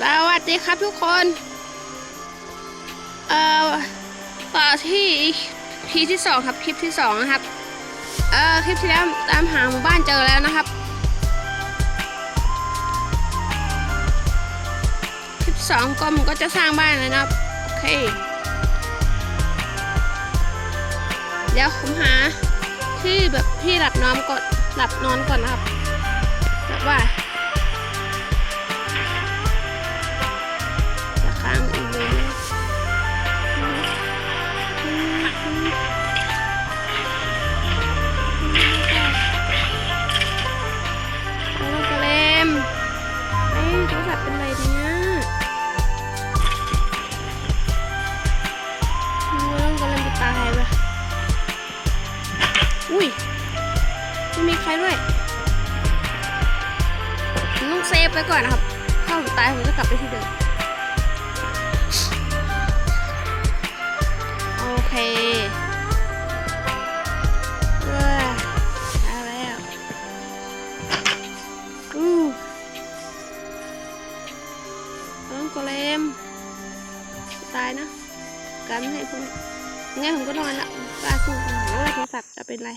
สวัสดีครับทุกคน เอ่อต่อที่คลิปที่สองครับคลิปที่สองนะครับ เอ่อคลิปที่แล้วตามหาหมู่บ้านเจอแล้วนะครับ คลิปสองก็มันก็จะสร้างบ้านเลยนะครับ โอเค เดี๋ยวผมหาที่แบบที่หลับนอนก่อนหลับนอนก่อนนะครับแบบว่า อุ้ยไม่มีใครด้วยผมต้องเซฟไปก่อนนะครับ ถ้าผมตายผมจะกลับไปที่เดิม โอเคเออได้แล้วอู้ต้องโกเลม ตายนะ กันให้ผมงั้นผมก็นอนละกล้าสู้ แล้วโทรศัพท์จะเป็นไร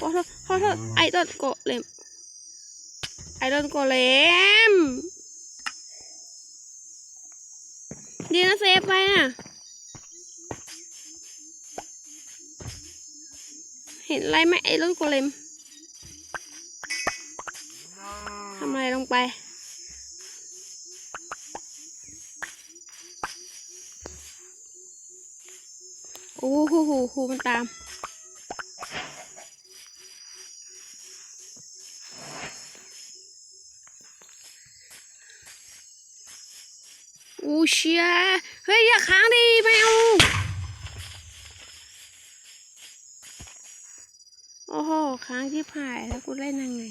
ขอโทษขอโทษไอ้ต้นโกเลมไอ้ต้นโกเลมดีนะเซฟไปนะเห็นอะไรไหมไอ้รถโกเลมทำอะไรลงไป โอ้โหโหมันตาม อูเชียเฮ้ย อย่าค้างดิไม่เอาโอ้โห ค้างที่ผายแล้วกูเล่นยังไง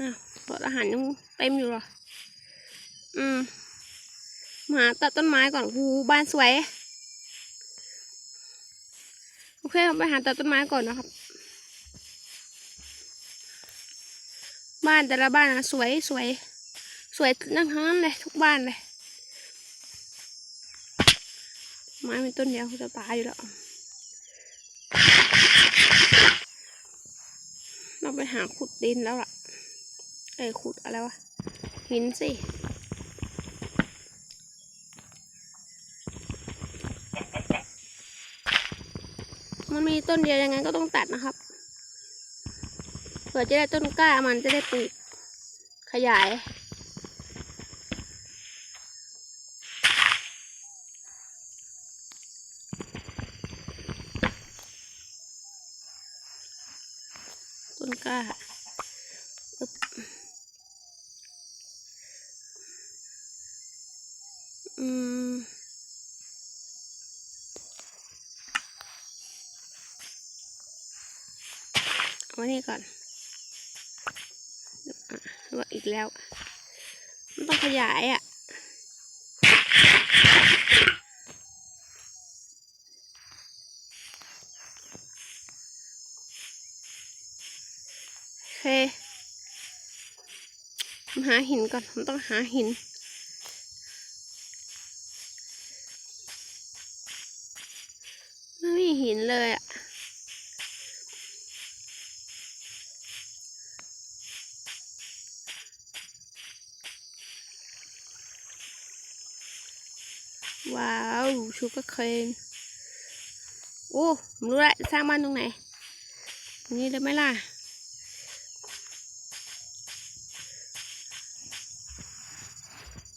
อะเปิดอาหารยังเต็มอยู่หรอ อืม มาหาตัดต้นไม้ก่อนหูบ้านสวย โอเคเราไปหาตัดต้นไม้ก่อนนะครับ บ้านแต่ละบ้านนะสวยสวย สวยนั่งทั้งนั้นเลยทุกบ้านเลยไม้เป็นต้นเดียวจะตายอยู่แล้ว เราไปหาขุดดินแล้วล่ะเอ้ขุดอะไรวะหินสิ มีต้นเดียวยังไงก็ต้องตัดนะครับเผื่อจะได้ต้นกล้ามันจะได้ปลูกขยายต้นกล้าอืม เอาไว้นี่ก่อนว่าอีกแล้ว มันต้องขยายอะ โอเคผมหาหินก่อน ผมต้องหาหินไม่มีหินเลยอะาวชูการ์ เคนโอ้ผมรู้แล้วจะสร้างบ้านตรงไหนตรงนี้ได้ไหมล่ะ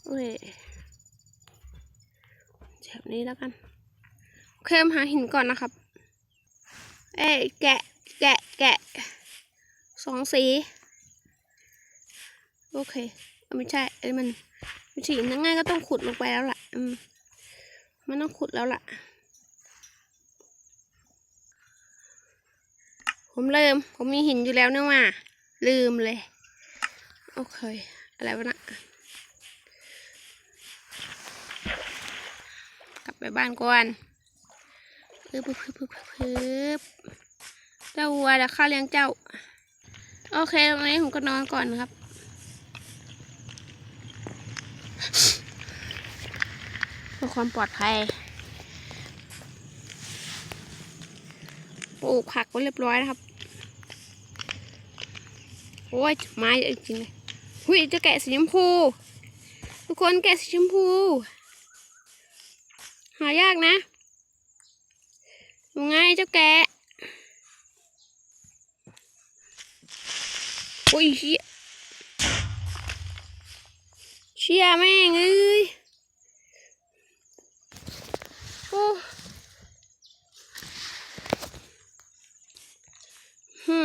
โอ้ยแบบนี้แล้วกันโอเคมาหาหินก่อนนะครับ เอ้ยแกะแกะแกะสองสี โอเคไม่ใช่ไอ้ยมันมันสียังไงก็ต้องขุดลงไปแล้วล่ะอืม มันต้องขุดแล้วล่ะ ผมลืมผมมีหินอยู่แล้วเนี่ยว่าลืมเลย โอเค อะไรวะนะกลับไปบ้านก่อนปึ๊บปึ๊บปึ๊บปึ๊บปึ๊บเจ้าวัวเดี๋ยวข้าเลี้ยงเจ้า โอเควันนี้ผมก็นอนก่อนครับ เพื่อความปลอดภัย ปลูกผักไว้เรียบร้อยนะครับ โอ้ยไม้เยอะจริงเลยหุยจะแกะสีชมพู ทุกคนแกะสีชมพู หายากนะยังไงเจ้าแกะโอ้ยเชี่ยเชี่ยแม่งเอ้ยโอ้หื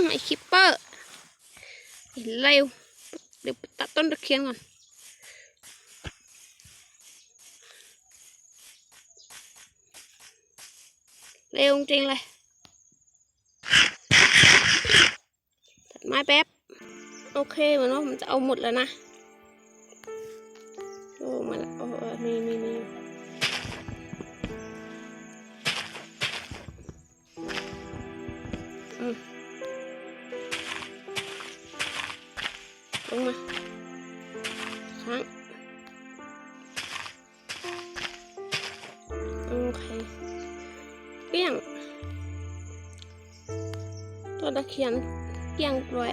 มไอคิปเปอร์ เร็วเดี๋ยวไปตัดต้นตะเคียนก่อนเร็วจริงๆเยนเกียงกล้วย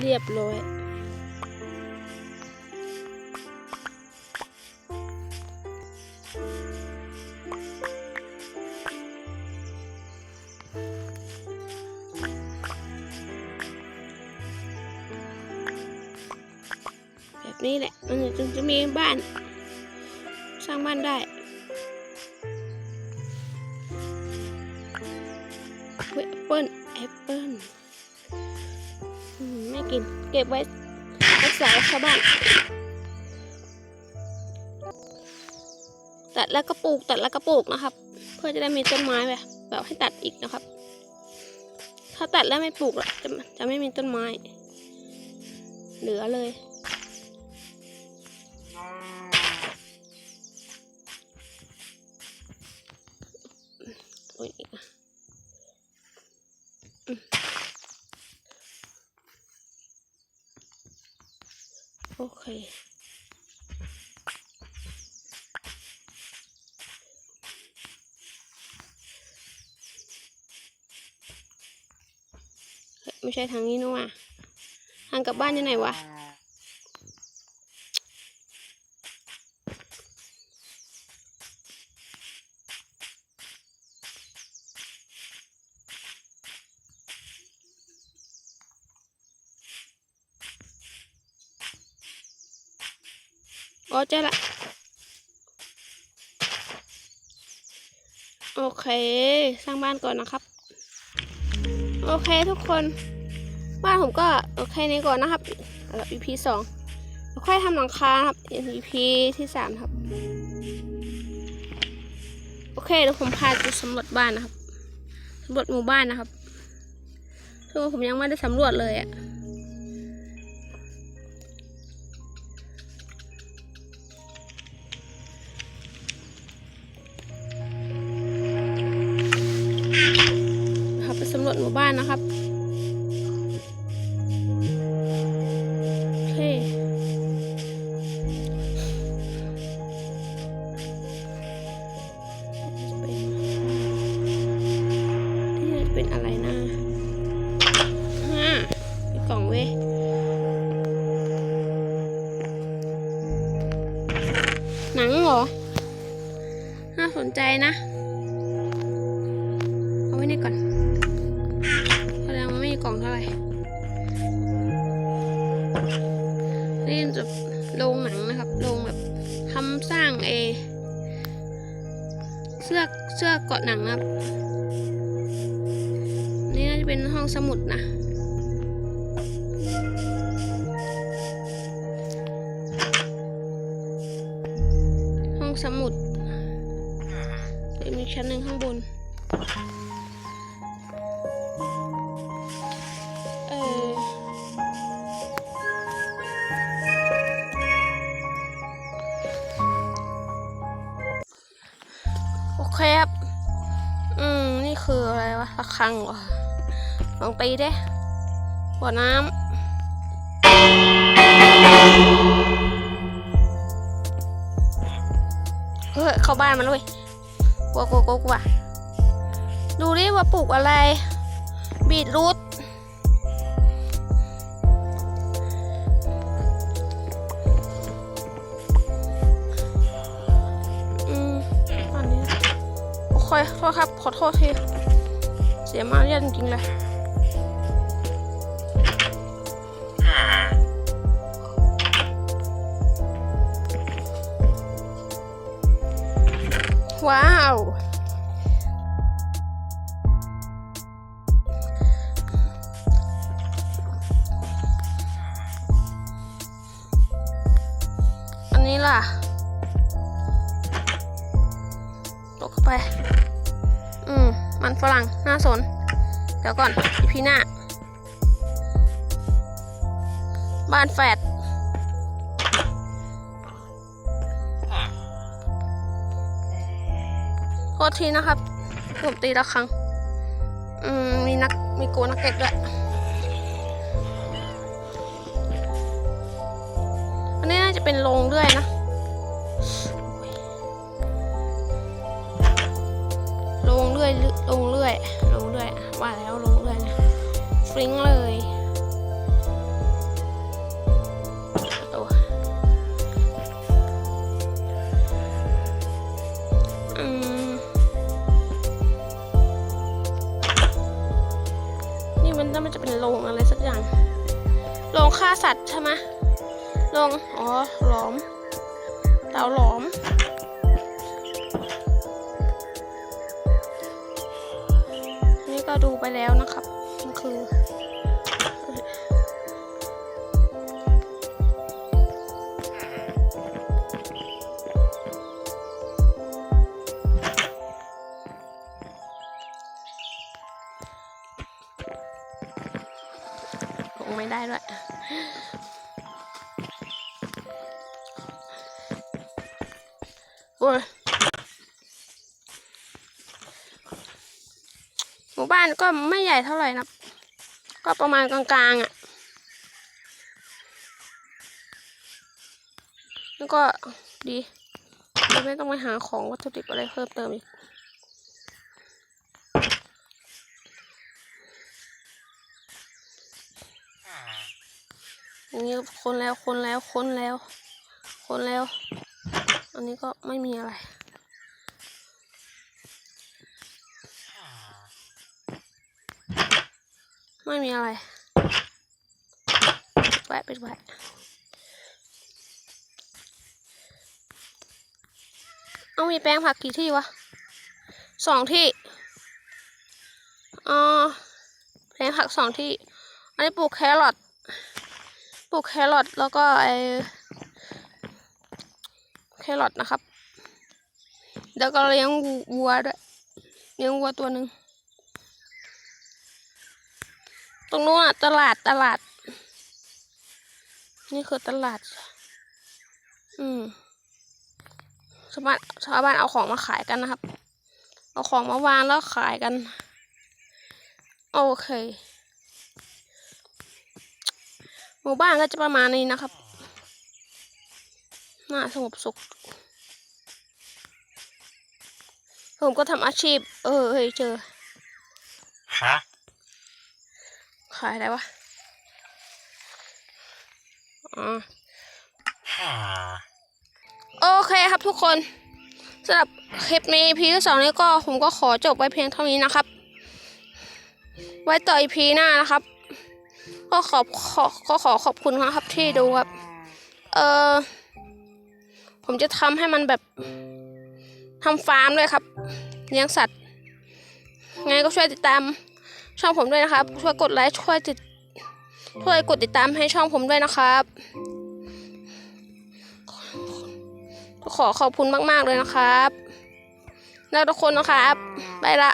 เรียบร้อย แบบนี้แหละมันจึงจะมีบ้าน สร้างบ้านได้แอปเปิ้ลแอปเปิ้ลไม่กิน เก็บไว้รักษาชาวบ้านตัดแล้วก็ปลูกตัดแล้วก็ปลูกนะครับ เพื่อจะได้มีต้นไม้แบบแบบให้ตัดอีกนะครับ ถ้าตัดแล้วไม่ปลูกอะจะจะไม่มีต้นไม้ เหลือเลย อ้ยโอเคเฮ้ยไม่ใช่ทางนี้นะว่ะ ทางกลับบ้านยู่ไหนวะ อจละ โอเค สร้างบ้านก่อนนะครับ โอเคทุกคน บ้านผมก็โอเคนี้ก่อนนะครับแล้ว EP สองค่อยทำหลังคาครับ EP ที่สามครับ โอเคเดี๋ยวผมพาไปสำรวจบ้านนะครับสำรวจหมู่บ้านนะครับซึ่งผมยังไม่ได้สำรวจเลยอะคำรวจหมู่บ้านนะครับโอเคจะเป็นนี่เป็นอะไรนะฮ่ามีกล่องเว้ยหนังเหรอ น่าสนใจนะ เอาไว้นี่ก่อน แสดงว่าไม่มีกล่องเท่าไหร่นี่จะโรงหนังนะครับโรงแบบทำสร้างเอเสื้อเสื้อเกาะหนังนะครับ นี่น่าจะเป็นห้องสมุดนะห้องสมุดเดี๋ยวมีชั้นหนึ่งข้างบน ครั้งวะลองตีเด้บ่อน้ำเฮ้ยเข้าบ้านมันเลยกลัวกลัวกลัวกลัวดูดิว่าปลูกอะไร บีทรูทอืมอันนี้โอเคโทษครับ ขอโทษที สียมารยาทจริงๆเลยว้าว น่าสน เดี๋ยวก่อนอีพีหน้า บ้านแฝดโทษทีนะครับผมตีละครั้ง อืม มีนัก มีโกนักเก็ตด้วยอันนี้น่าจะเป็นโรงด้วยนะ ลงเรื่อยลงเรื่อยลงเรื่อยว่าแล้วลงเรื่อยนะฟริ้งเลย คือคงไม่ได้ด้วยโอ้ยหมู่บ้านก็ไม่ใหญ่เท่าไหร่นะ ก็ประมาณกลางๆอะ่ะแล้วก็ดีไม่ต้องไปหาของวัตถุดิบอะไรเพิ่มเติมอีกอย่างนี้คนแล้วคนแล้วคนแล้ว คนแล้ว อันนี้ก็ไม่มีอะไร ไม่มีอะไรแวะไปแวะเอามีแปลงผักกี่ที่วะสองที่อ๋อแปลงผักสองที่ อันนี้ปลูกแครอทปลูกแครอทแล้วก็ไอแครอทนะครับ แล้วก็เลี้ยงวัวด้วย เลี้ยงวัวตัวหนึ่ง ตรงนู้นอะตลาดตลาด นี่คือตลาด อืมชาวบ้านชาวบ้านเอาของมาขายกันนะครับ เอาของมาวางแล้วขายกัน โอเค หมู่บ้านก็จะประมาณนี้นะครับน่าสงบสุข ผมก็ทำอาชีพ เออเฮ้ยเจอ ฮะ ขายอะไรวะอ๋อฮ่าโอเคครับทุกคนสำหรับคลิปนี้พีที่สองนี้ก็ผมก็ขอจบไว้เพียงเท่านี้นะครับ ไว้ต่ออีพีหน้านะครับ ก็ขอบขอก็ขอขอบคุณนะครับที่ดูครับ เออผมจะทำให้มันแบบทำฟาร์มด้วยครับ เลี้ยงสัตว์ไงก็ช่วยติดตาม ช่องผมด้วยนะครับ ช่วยกดไลค์ช่วยติดช่วยกดติดตามให้ช่องผมด้วยนะครับ ขอขอบคุณมาก ๆ เลยนะครับ แล้วทุกคนนะครับ ไปละ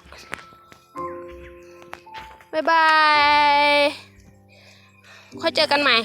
บ๊ายบาย ค่อยเจอกันใหม่